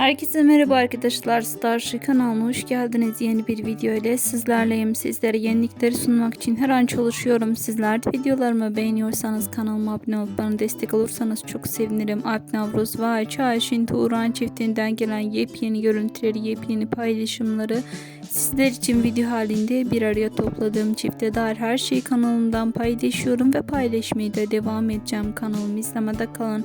Herkese merhaba arkadaşlar. Starship kanalına hoş geldiniz. Yeni bir video ile sizlerleyim. Sizlere yenilikleri sunmak için her an çalışıyorum. Sizler de videolarımı beğeniyorsanız kanalıma abone olup bana destek olursanız çok sevinirim. Alp Navruz ve Ayça Ayşin Tuğran çiftinden gelen yepyeni görüntüleri, yepyeni paylaşımları sizler için video halinde bir araya topladığım çifte dair her şeyi kanalımdan paylaşıyorum ve paylaşmaya da devam edeceğim. Kanalımı izlemede kalın.